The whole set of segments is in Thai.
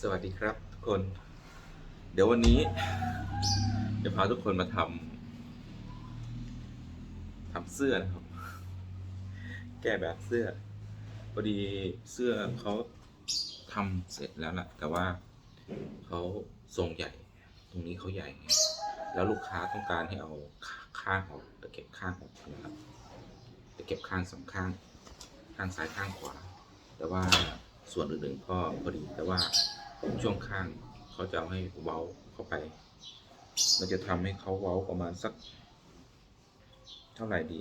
สวัสดีครับทุกคน เดี๋ยววันนี้จะพาทุกคนมาทำทำเสื้อนะครับ แก้แบบเสื้อพอดีเสื้อเขาทำเสร็จแล้วล่ะ แต่ว่าเขาทรงใหญ่ ตรงนี้เขาใหญ่ แล้วลูกค้าต้องการให้เอาข้างออกตะเก็บข้างออกนะครับตะเก็บข้างสองข้าง ข้างซ้ายข้างขวา แต่ว่าส่วนอื่นๆก็พอดีแต่ว่า ช่วงข้างเขาจะเอาให้เว้าเข้าไป เราจะทำให้เขาเว้าประมาณสัก เท่าไหร่ดี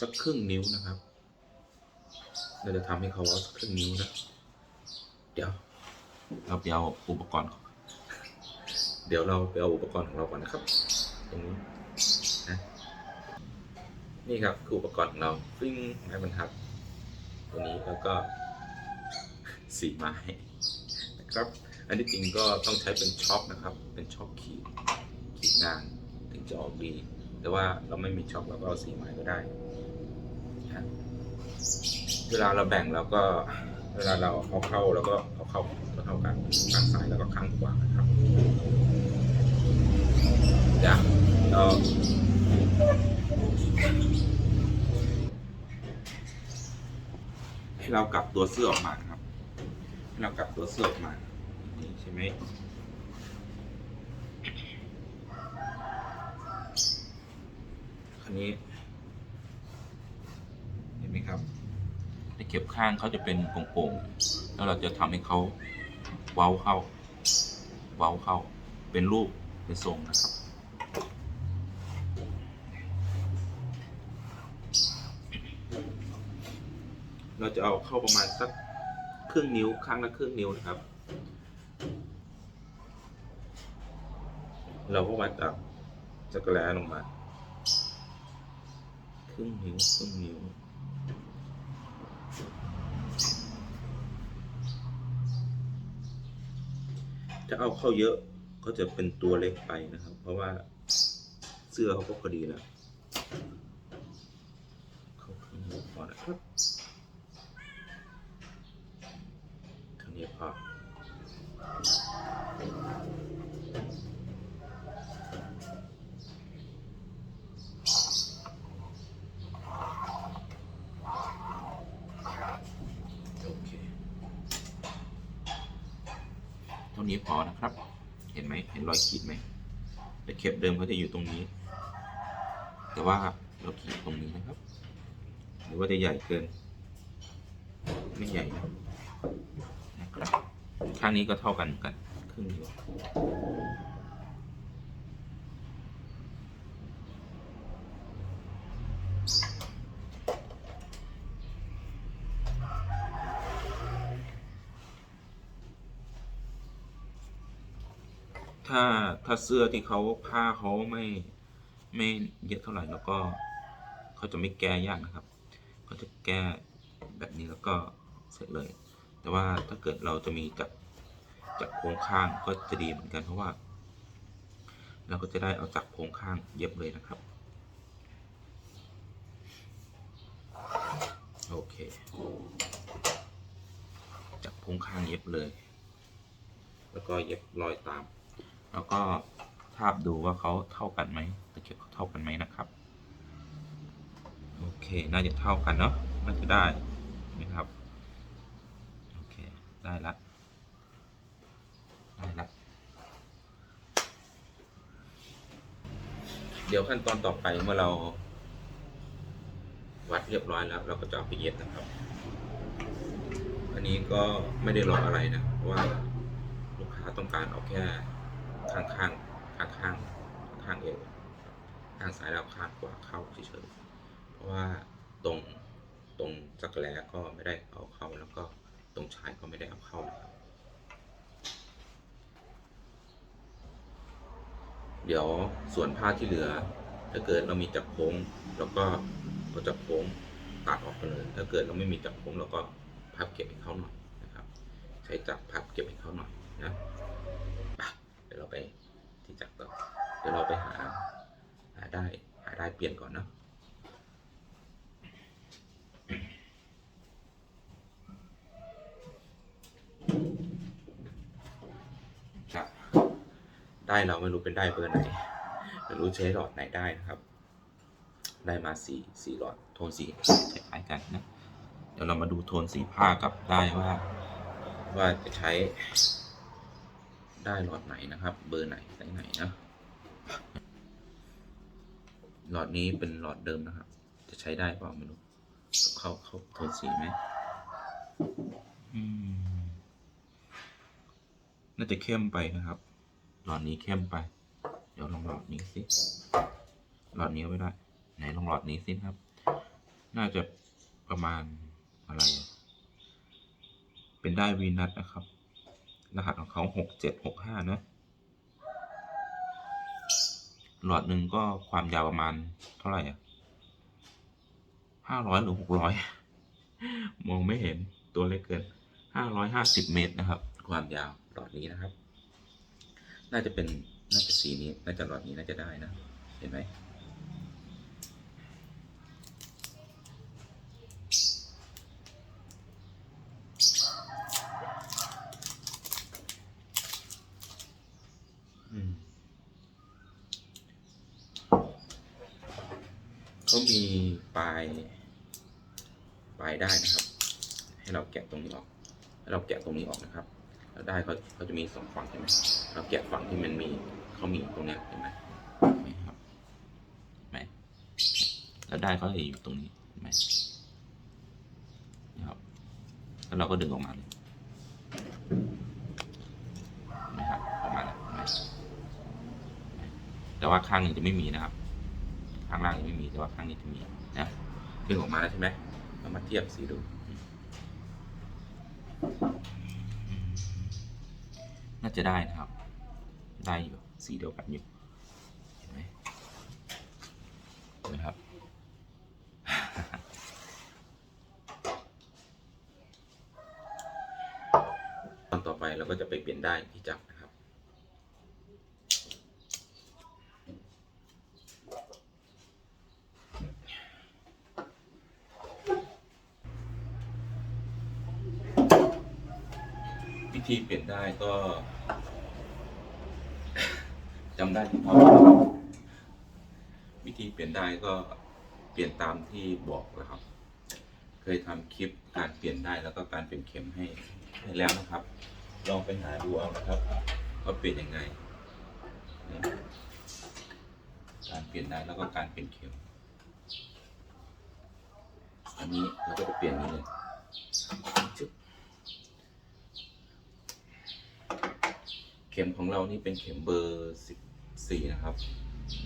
สักครึ่งนิ้วนะครับ เราจะทำให้เขาเว้าสักครึ่งนิ้วนะ เดี๋ยว เราไปเอาอุปกรณ์เดี๋ยวเราไปเอาอุปกรณ์ของเราก่อนนะครับ ตรงนี้นะนี่ครับคืออุปกรณ์ของเราฟิ้งไม้บรรทัดตัวนี้แล้วก็ สีไม้นะครับ อันที่จริงก็ต้องใช้เป็นช็อปนะครับ เป็นช็อปขีดขีดงานถึงจะออกดี แต่ว่าเราไม่มีช็อปเราก็เอาสีไม้ก็ได้ เวลาเราแบ่งเราก็เวลาเราเอาเข้าเราก็เอาเข้าเท่ากันข้างซ้ายแล้วก็ข้างขวานะครับเดี๋ยวเราให้เรากลับตัวเสื้อออกมานะครับ เรากลับตัวเสื้อออกมานี่ใช่ไหมคันนี้ เห็นไหมครับในเก็บข้างเขาจะเป็นโป่งๆ แล้วเราจะทำให้เขาเว้าเข้า เว้าเข้า เป็นรูป เป็นทรงนะครับเราจะเอาเข้าประมาณสัก ครึ่งนิ้วข้างละครึ่งนิ้วนะครับ เราก็วัดจากจักรแล้ลงมา ครึ่งนิ้วครึ่งนิ้วถ้าเอาเข้าเยอะก็จะเป็นตัวเล็กไปนะครับ เพราะว่าเสื้อเขาก็พอดีแล้ว เข้าครึ่งนิ้วพอนะครับ เท่านี้พอนะครับ เห็นไหมเห็นรอยขีดไหมแต่เข็บเดิมเขาจะอยู่ตรงนี้ แต่ว่าเราขีดตรงนี้นะครับ หรือว่าจะใหญ่เกิน ไม่ใหญ่ครับ ข้างนี้ก็เท่ากันเหมือนกันครึ่งเดียวถ้าถ้าเสื้อที่เขาผ้าเขาไม่ไม่เยอะเท่าไหร่แล้วก็เขาจะไม่แก้ยากนะครับเขาจะแก้แบบนี้แล้วก็เสร็จเลย แต่ว่าถ้าเกิดเราจะมีจับจับโครงข้างก็จะดีเหมือนกันเพราะว่า เราก็จะได้เอาจับโครงข้างเย็บเลยนะครับ โอเคจับโครงข้างเย็บเลย แล้วก็เย็บรอยตาม แล้วก็ทาบดูว่าเขาเท่ากันไหมตะเข็บเขาเท่ากันไหมนะครับ โอเค น่าจะเท่ากันเนาะน่าจะได้นะครับ โอเค ได้ละได้ละเดี๋ยวขั้นตอนต่อไปเมื่อเรา วัดเรียบร้อยแล้ว เราก็จะเอาไปเย็บนะครับ อันนี้ก็ไม่ได้รออะไรนะเพราะว่าลูกค้าต้องการเอาแค่ข้างข้างข้างข้างข้างเอวข้างซ้ายแล้วข้างขวาเข้าเฉยๆเพราะว่าตรงตรงจักรแล้ก็ไม่ได้เอาเข้าแล้วก็ ตรงชายก็ไม่ได้เอาเข้านะครับ เดี๋ยวส่วนผ้าที่เหลือ ถ้าเกิดเรามีจับโค้งเราก็เอาจับโค้งตัดออกไปเลยถ้าเกิดเราไม่มีจับโค้งเราก็พับเก็บให้เขาหน่อยนะครับ ใช้จับพับเก็บให้เขาหน่อยนะปเดี๋ยวเราไปที่จักรต่อเดี๋ยวเราไปหาหาได้หาได้เปลี่ยนก่อนเนาะ ได้เราไม่รู้เป็นได้เบอร์ไหนไม่รู้ใช้หลอดไหนได้นะครับ ได้มาสี่สี่หลอดโทนสีคล้ายกันนะเดี๋ยวเรามาดูโทนสีผ้ากับได้ว่า ว่าจะใช้ได้หลอดไหนนะครับ เบอร์ไหนไซส์ไหนนะหลอดนี้เป็นหลอดเดิมนะครับ จะใช้ได้เปล่าไม่รู้เข้าเข้าโทนสีไหมอืมน่าจะเข้มไปนะครับ หลอดนี้เข้มไป เดี๋ยวลองหลอดนี้สิ หลอดนี้ไม่ได้ ไหนลองหลอดนี้สิครับ น่าจะประมาณอะไร เป็นได้วีนัทนะครับ รหัสของเขาหกเจ็ดหกห้าเนอะหลอดหนึ่งก็ความยาวประมาณเท่าไหร่อะห้าร้อยหรือหกร้อยมองไม่เห็นตัวเล็กเกินห้าร้อยห้าสิบเมตรนะครับ ความยาวหลอดนี้นะครับ น่าจะเป็นน่าจะสีนี้น่าจะหลอดนี้น่าจะได้นะ เห็นไหมอืมเขามีปลายปลายได้นะครับ ให้เราแกะตรงนี้ออกให้เราแกะตรงนี้ออกนะครับ ได้เขาเขาจะมีสองฝั่งใช่ไหมเราแกะฝั่งที่มันมีเขามีตรงเนี้ยเห็นไหมไหมครับไหมแล้วได้เขาจะอยู่ตรงนี้ไหมนะครับแล้วเราก็ดึงออกมาเลยนไหมครับออกมาแล้วแต่ว่าข้างหนึ่งจะไม่มีนะครับ ข้างล่างยังไม่มีแต่ว่าข้างนี้จะมีนะดึงออกมาแล้วใช่ไหมเรามาเทียบสีดู น่าจะได้นะครับ ได้อยู่สีเดียวกันอยู่เห็นไหมนะครับตอนต่อไปเราก็จะไปเปลี่ยนได้ที่จับ นะครับวิธีเปลี่ยนได้ก็จำได้ที่พอวิธีเปลี่ยนได้ก็เปลี่ยนตามที่บอกแล้วครับ เคยทำคลิปการเปลี่ยนได้แล้วก็การเปลี่ยนเข็มให้ให้แล้วนะครับ ลองไปหาดูเอานะครับว่าเปลี่ยนยังไง การเปลี่ยนได้แล้วก็การเปลี่ยนเข็ม อันนี้เราก็จะเปลี่ยนนี้เลยชึบ เข็มของเรานี่เป็นเข็มเบอร์สิบสี่นะครับ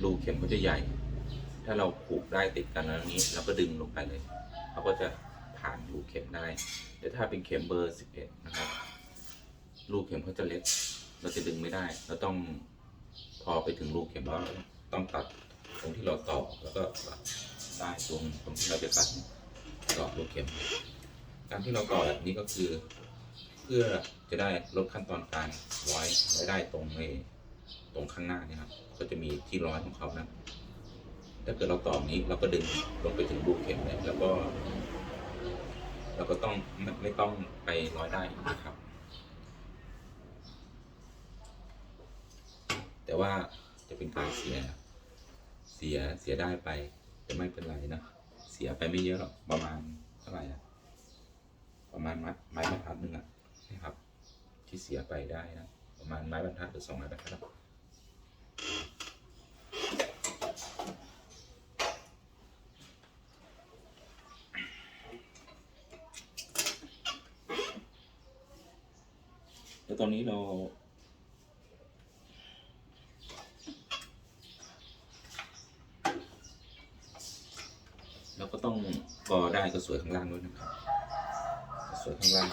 รูเข็มก็จะใหญ่ ถ้าเราผูกได้ติดกันแล้วนี้เราก็ดึงลงไปเลยเขาก็จะผ่านรูเข็มได้ แต่ถ้าเป็นเข็มเบอร์สิบเอ็ดนะครับ รูเข็มเขาจะเล็ก เราจะดึงไม่ได้ เราต้องพอไปถึงรูเข็มแล้วเราต้องตัดตรงที่เราต่อแล้วก็ตัดได้ตรงตรงที่เราจะตัดต่อรูเข็ม การที่เราต่อแบบนี้ก็คือ พื่อจะได้ลดขั้นตอนการร้อยไว้ได้ตรงในตรงข้างหน้าเนี่ยครับก็จะมีที่ร้อยของเขานะถ้าเกิดเราต่อแบบนี้เราก็ดึงลงไปถึงรูกเข็มเลยแล้วก็เราก็ต้องไม่ไม่ต้องไปร้อยได้นะครับ แต่ว่าจะเป็นการเสีย เสียเสียได้ไปแต่ไม่เป็นไรนะเสียไปไม่เยอะหรอกประมาณเท่าไหร่อะประมาณไม้ไม้บรรทัดหนึ่งอะ นะครับ ที่เสียไปได้นะ ประมาณไม้บรรทัดหรือสองไม้บรรทัดแล้วตอนนี้เราเราก็ต้องกอได้ก็สวยข้างล่างด้วยนะครับ สวยข้างล่าง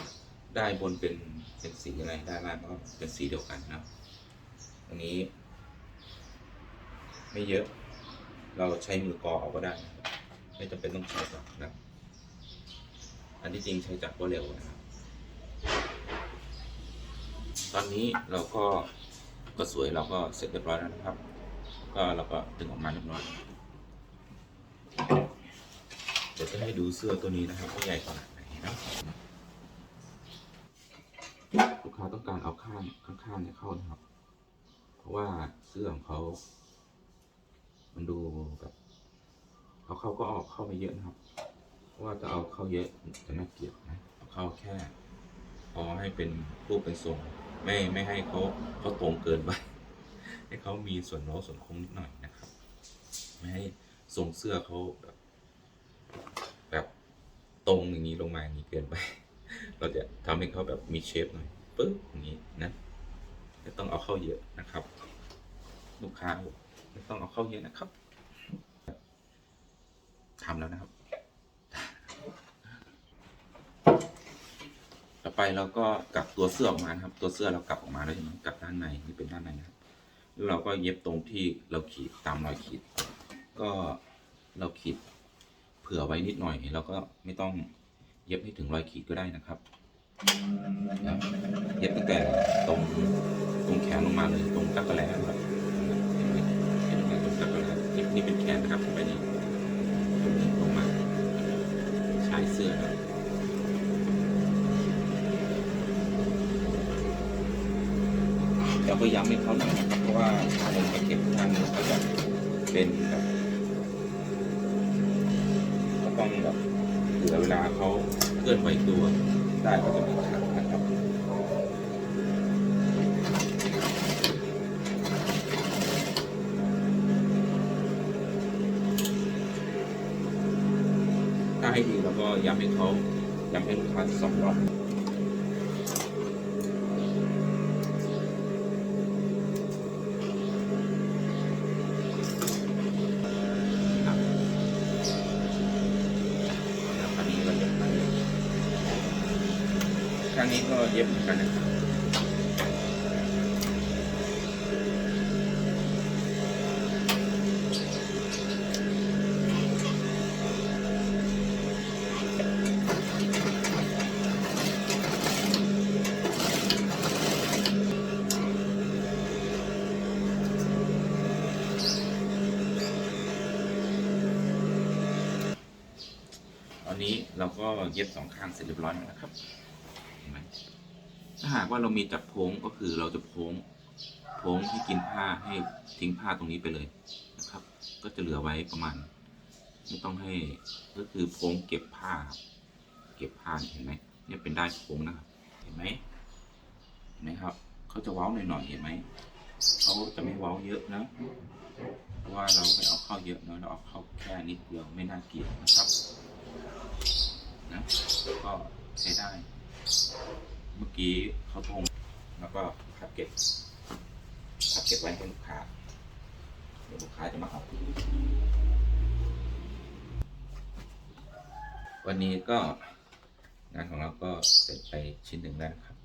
ได้บนเป็นเป็นสีอะไรได้ล่างก็เป็นสีเดียวกันนะครับอันนี้ ไม่เยอะ เราใช้มือกอเอาก็ได้ ไม่จำเป็นต้องใช้จักนะครับอันที่จริงใช้จักรก็เร็วนะครับตอนนี้เราก็ก็สวยเราก็เสร็จเรียบร้อยแล้วนะครับ ก็เราก็ดึงออกมาเรียบร้อยเดี๋ยวจะให้ดูเสื้อตัวนี้นะครับว่าใหญ่ขนาดไหนนะ ลูกค้าต้องการเอาข้างข้างๆเนี่ยเข้านะครับ เพราะว่าเสื้อของเขา มันดูแบบเอาเข้าก็ออกเข้าไม่เยอะนะครับ เพราะว่าจะเอาเข้าเยอะจะน่าเกลียดนะเอาเข้าแค่ พอให้เป็นรูปเป็นทรงไม่ไม่ให้เขาเขาตรงเกินไปให้เขามีส่วนโน้ส่วนโค้งนิดหน่อยนะครับ ไม่ให้ทรงเสื้อเขาแบบ แบบตรงอย่างนี้ลงมาอย่างนี้เกินไป เราจะทำให้เขาแบบมีเชฟหน่อยปึ๊บอย่างนี้นะไม่ต้องเอาเข้าเยอะนะครับ ลูกค้าไม่ต้องเอาเข้าเยอะนะครับทำแล้วนะครับ ต่อไปเราก็กลับตัวเสื้อออกมานะครับ ตัวเสื้อเรากลับออกมาแล้วใช่ไหมกลับด้านในนี่เป็นด้านในนะครับแล้วเราก็เย็บตรงที่เราขีดตามรอยขีด ก็เราขีดเผื่อไว้นิดหน่อยเราก็ไม่ต้อง เย็บให้ถึงรอยขีดก็ได้นะครับนะเย็บตั้งแต่ตรงตรงแขนลงมาเลยตรงตักกะแลครับเห็นไหมเห็นไหมตรงตักกะแลนี่นี่เป็นแขนนะครับไปนี่ตรงนี้ลงมาชายเสื้อนะเราก็ย้ำให้เขาหน่อยนะครับเพราะว่าลงไปเก็บทางเขาจะเป็นแบบก็ต้องแบบเหลือเวลาเขา ลื่อนไหวตัวได้ก็จะมีขัดนะครับถ้าให้ดีเราก็ย้ำให้เขาย้ำให้ลูกค้าสองรอบครับ ครั้งนี้ก็เย็บเหมือนกันนะครับตอนนี้เราก็เย็บสองข้างเสร็จเรียบร้อยแล้วนะครับ ถ้าหากว่าเรามีจับโพงก็คือเราจะโพงโพงที่กินผ้าให้ทิ้งผ้าตรงนี้ไปเลยนะครับ ก็จะเหลือไว้ประมาณ ไม่ต้องให้ก็คือโพงเก็บผ้า เก็บผ้าเห็นไหมเนี่ยเป็นได้โพงนะครับเห็นไหมเห็นไหมครับเขาจะเว้าหน่อยๆเห็นไหมเขาจะไม่เว้าเยอะนะเพราะว่าเราไม่เอาเข้าเยอะเนอะเราเอาเข้าแค่นิดเดียวไม่น่าเกลียดนะครับนะก็ใช้ได้ เมื่อกี้เขาทงแล้วก็พับเก็บพับเก็บไว้ให้ลูกค้าเดี๋ยวลูกค้าจะมาเอาวันนี้ก็งานของเราก็เสร็จไปชิ้นหนึ่งแล้วครับ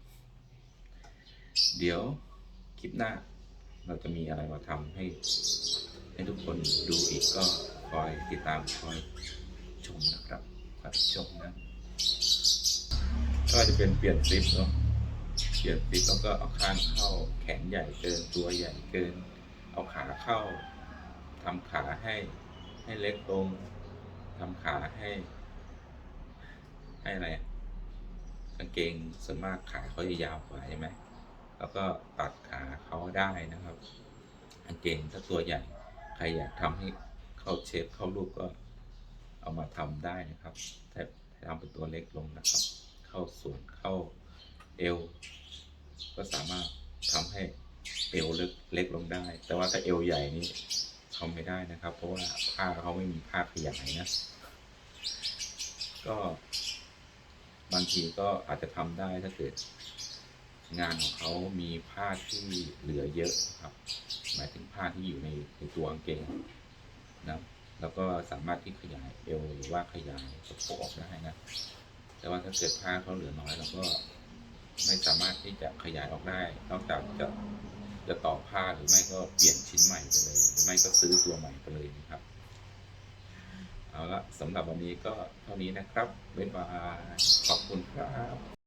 เดี๋ยวคลิปหน้าเราจะมีอะไรมาทำให้ให้ทุกคนดูอีกก็คอยติดตามคอยชมนะครับคอยชมนะ ก็จะเป็นเปลี่ยนซิปเนาะเปลี่ยนซิปแล้วก็เอาข้างเข้าแขนใหญ่เกินตัวใหญ่เกิน เอาขาเข้าทำขาให้ให้เล็กลงทำขาให้ ให้อะไรอะกางเกงส่วนมากขาเขาจะยาวกว่าใช่ไหมแล้วก็ตัดขาเขาได้นะครับกางเกงถ้าตัวใหญ่ ใครอยากทำให้เข้าเชฟเข้ารูปก็เอามาทำได้นะครับแต่ทำเป็นตัวเล็กลงนะครับ เข้าส่วนเข้าเอว ก็สามารถทำให้เอวเล็กเล็กลงได้ แต่ว่าถ้าเอวใหญ่นี่ทำไม่ได้นะครับ เพราะว่าผ้าเขาไม่มีผ้าขยายนะ ก็บางทีก็อาจจะทำได้ถ้าเกิดงานของเขามีผ้าที่เหลือเยอะครับ หมายถึงผ้าที่อยู่ในในตัวกางเกงนะแล้วก็สามารถที่ขยายเอวหรือว่าขยายสะโพกออกได้นะ แต่ว่าถ้าเกิดผ้าเขาเหลือน้อยเราก็ไม่สามารถที่จะขยายออกได้ นอกจากจะจะต่อผ้าหรือไม่ก็เปลี่ยนชิ้นใหม่ไปเลย หรือไม่ก็ซื้อตัวใหม่ไปเลยนะครับ เอาละสำหรับวันนี้ก็เท่านี้นะครับบ๊ายบายขอบคุณครับ